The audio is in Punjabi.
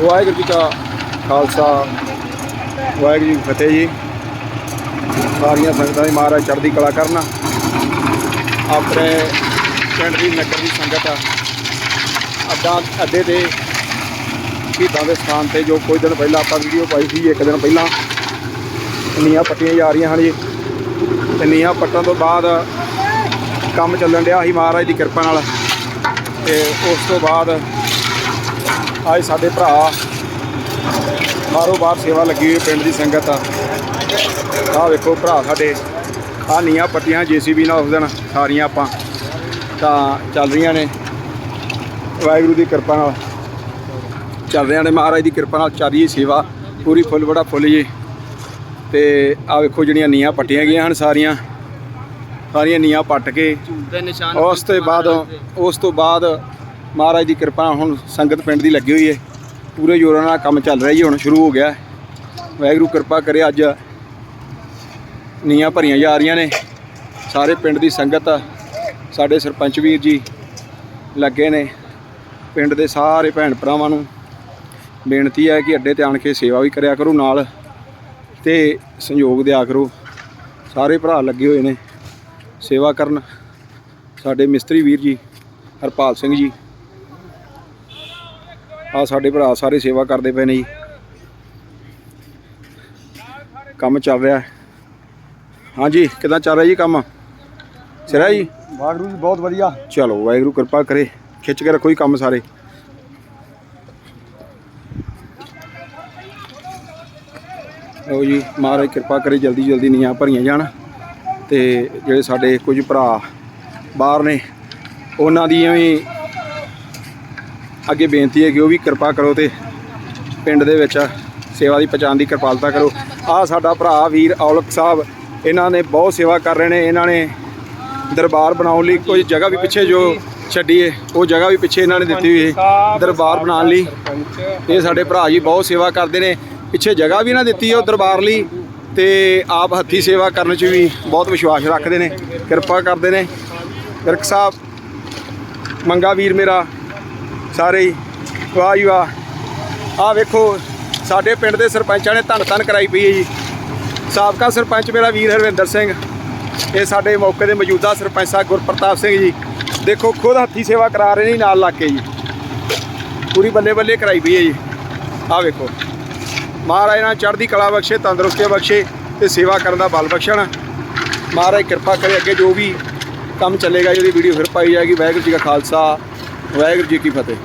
ਵਾਹਿਗੁਰੂ ਜੀ ਕਾ ਖਾਲਸਾ, ਵਾਹਿਗੁਰੂ ਜੀ ਕੀ ਫਤਿਹ ਜੀ। ਸਾਰੀਆਂ ਸੰਗਤਾਂ ਦੀ ਮਹਾਰਾਜ ਚੜ੍ਹਦੀ ਕਲਾ ਕਰਨ। ਆਪਣੇ ਪਿੰਡ ਦੀ ਨਗਰ ਦੀ ਸੰਗਤ ਅੱਡਾ ਅੱਡੇ ਤੇ ਸ਼ਹੀਦਾਂ ਦੇ ਸਥਾਨ ਤੇ ਜੋ ਕੁਝ ਦਿਨ ਪਹਿਲਾਂ ਆਪਾਂ ਵੀਡੀਓ ਪਾਈ ਸੀ, ਇੱਕ ਦਿਨ ਪਹਿਲਾਂ। ਨੀਹਾਂ ਪੱਟੀਆਂ ਜਾ ਰਹੀਆਂ ਹਨ ਜੀ। ਤੇ ਨੀਹਾਂ ਪੱਟਣ ਤੋਂ ਬਾਅਦ ਕੰਮ ਚੱਲਣ ਡਿਆ ਸੀ ਮਹਾਰਾਜ ਦੀ ਕਿਰਪਾ ਨਾਲ। ਤੇ ਉਸ ਤੋਂ ਬਾਅਦ ਅੱਜ ਸਾਡੇ ਭਰਾ ਬਾਹਰੋਂ ਬਾਹਰ ਸੇਵਾ ਲੱਗੀ ਹੋਈ ਪਿੰਡ ਦੀ ਸੰਗਤ ਆ। ਆਹ ਵੇਖੋ ਭਰਾ ਸਾਡੇ ਆ ਨੀਆਂ ਪੱਟੀਆਂ ਜੀਸੀਬੀ ਨਾਲ ਉਸ ਦਿਨ ਸਾਰੀਆਂ ਆਪਾਂ ਤਾਂ ਚੱਲ ਰਹੀਆਂ ਨੇ। ਵਾਹਿਗੁਰੂ ਦੀ ਕਿਰਪਾ ਨਾਲ ਚੱਲ ਰਹੀਆਂ ਨੇ ਮਹਾਰਾਜ ਦੀ ਕਿਰਪਾ ਨਾਲ ਚੱਲ ਰਹੀ ਸੇਵਾ ਪੂਰੀ ਫੁੱਲ ਬੜਾ ਫੁੱਲ ਜੀ। ਤੇ ਆ ਵੇਖੋ ਜਿਹੜੀਆਂ ਨੀਆਂ ਪੱਟੀਆਂ ਗਈਆਂ ਹਨ ਸਾਰੀਆਂ ਸਾਰੀਆਂ ਨੀਆਂ ਪੱਟ ਕੇ ਉਸ ਤੋਂ ਬਾਅਦ ਉਸ ਤੋਂ ਬਾਅਦ ਮਹਾਰਾਜ ਦੀ ਕਿਰਪਾ ਹੁਣ ਸੰਗਤ ਪਿੰਡ ਦੀ ਲੱਗੀ ਹੋਈ ਹੈ ਪੂਰੇ ਜ਼ੋਰਾਂ ਨਾਲ ਕੰਮ ਚੱਲ ਰਿਹਾ ਜੀ, ਹੁਣ ਸ਼ੁਰੂ ਹੋ ਗਿਆ। ਵਾਹਿਗੁਰੂ ਕਿਰਪਾ ਕਰੇ ਅੱਜ। ਨੀਆਂ ਭਰੀਆਂ ਜਾ ਰਹੀਆਂ ਨੇ। ਸਾਰੇ ਪਿੰਡ ਦੀ ਸੰਗਤ, ਸਾਡੇ ਸਰਪੰਚ ਵੀਰ ਜੀ ਲੱਗੇ ਨੇ। ਪਿੰਡ ਦੇ ਸਾਰੇ ਭੈਣ ਭਰਾਵਾਂ ਨੂੰ ਬੇਨਤੀ ਹੈ ਕਿ ਅੱਡੇ ਤੇ ਆਣ ਕੇ ਸੇਵਾ ਵੀ ਕਰਿਆ ਕਰੋ ਨਾਲ ਤੇ ਸੰਯੋਗ ਦਿਆ ਕਰੋ। ਸਾਰੇ ਭਰਾ ਲੱਗੇ ਹੋਏ ਨੇ। ਸੇਵਾ ਕਰਨ। ਸਾਡੇ ਮਿਸਤਰੀ ਵੀਰ ਜੀ, ਹਰਪਾਲ ਸਿੰਘ ਜੀ। ਆ ਸਾਡੇ ਭਰਾ ਸਾਰੇ ਸੇਵਾ ਕਰਦੇ ਪਏ ਨੇ ਜੀ। ਕੰਮ ਚੱਲ ਰਿਹਾ। ਹੈ। ਹਾਂਜੀ ਕਿਦਾਂ ਚੱਲ ਰਿਹਾ ਜੀ ਕੰਮ? ਸਿਰਾ ਜੀ? ਵਾਹਿਗੁਰੂ ਜੀ ਬਹੁਤ ਵਧੀਆ। ਚਲੋ ਵਾਹਿਗੁਰੂ ਕਿਰਪਾ ਕਰੇ ਖਿੱਚ ਕੇ ਰੱਖੋ ਜੀ ਕੰਮ ਸਾਰੇ। ਲਓ ਜੀ ਮਹਾਰਾਜ ਕਿਰਪਾ ਕਰੇ ਜਲਦੀ ਜਲਦੀ ਨੀਆਂ ਭਰੀਆਂ ਜਾਣ ਤੇ ਜਿਹੜੇ ਸਾਡੇ ਕੁਝ ਭਰਾ ਬਾਹਰ ਨੇ ਉਹਨਾਂ ਦੀ ਵੀ ਅੱਗੇ ਬੇਨਤੀ ਹੈ ਕਿ ਉਹ ਵੀ ਕਿਰਪਾ ਕਰੋ ਤੇ ਪਿੰਡ ਦੇ ਵਿੱਚ ਸੇਵਾ ਦੀ ਪਛਾਣ ਦੀ ਕਿਰਪਾਲਤਾ ਕਰੋ। ਆ ਸਾਡਾ ਭਰਾ ਵੀਰ ਔਲਖ ਸਾਹਿਬ, ਇਹਨਾਂ ਨੇ ਬਹੁਤ ਸੇਵਾ ਕਰ ਰਹੇ ਨੇ, ਇਹਨਾਂ ਨੇ ਦਰਬਾਰ ਬਣਾਉਣ ਲਈ ਕੋਈ ਜਗ੍ਹਾ ਵੀ ਪਿੱਛੇ ਜੋ ਛੱਡੀਏ, ਉਹ ਜਗ੍ਹਾ ਵੀ ਪਿੱਛੇ ਇਹਨਾਂ ਨੇ ਦਿੱਤੀ ਹੋਈ ਹੈ, ਦਰਬਾਰ ਬਣਾਉਣ ਲਈ। ਇਹ ਸਾਡੇ ਭਰਾ ਜੀ ਬਹੁਤ ਸੇਵਾ ਕਰਦੇ ਨੇ, ਪਿੱਛੇ ਜਗ੍ਹਾ ਵੀ ਇਹਨਾਂ ਦਿੱਤੀ ਹੈ ਉਹ ਦਰਬਾਰ ਲਈ ਤੇ ਆਪ ਹੱਥੀ ਸੇਵਾ ਕਰਨ 'ਚ ਵੀ ਬਹੁਤ ਵਿਸ਼ਵਾਸ ਰੱਖਦੇ ਨੇ, ਕਿਰਪਾ ਕਰਦੇ ਨੇ। ਵਿਰਕ ਸਾਹਿਬ, ਮੰਗਾ ਵੀਰ ਮੇਰਾ। ਸਾਰੇ ਹੀ। ਵਾਹ ਜੀ ਵਾਹ। ਆਹ ਵੇਖੋ, ਸਾਡੇ ਪਿੰਡ ਦੇ ਸਰਪੰਚਾਂ ਨੇ ਧੰਨ ਧੰਨ ਕਰਾਈ ਪਈ ਹੈ ਜੀ। ਸਾਬਕਾ ਸਰਪੰਚ ਮੇਰਾ ਵੀਰ ਹਰਵਿੰਦਰ ਸਿੰਘ। ਇਹ ਸਾਡੇ ਮੌਕੇ ਦੇ ਮੌਜੂਦਾ ਸਰਪੰਚ ਸਾਹਿਬ ਗੁਰਪ੍ਰਤਾਪ ਸਿੰਘ ਜੀ। ਦੇਖੋ, ਖੁਦ ਹੱਥੀ ਸੇਵਾ ਕਰਾ ਰਹੇ ਨੇ ਨਾਲ ਲੱਗ ਕੇ ਜੀ। ਪੂਰੀ ਬੱਲੇ ਬੱਲੇ ਕਰਾਈ ਪਈ ਹੈ ਜੀ। ਆਹ ਵੇਖੋ। ਮਹਾਰਾਜ ਨਾਲ ਚੜ੍ਹਦੀ ਕਲਾ ਬਖਸ਼ੇ, ਤੰਦਰੁਸਤੀ ਬਖਸ਼ੇ ਤੇ ਸੇਵਾ ਕਰਨ ਦਾ ਬਲ ਬਖਸ਼ਣ। ਮਹਾਰਾਜ ਕਿਰਪਾ ਕਰੇ ਅੱਗੇ ਜੋ ਵੀ ਕੰਮ ਚੱਲੇਗਾ, ਜਿਹਦੀ ਵੀਡੀਓ ਫਿਰ ਪਾਈ ਜਾਏਗੀ। ਵਾਹਿਗੁਰੂ ਜੀ ਕਾ ਖਾਲਸਾ। ਵਾਹਿਗੁਰੂ ਜੀ ਕੀ ਫਤਿਹ।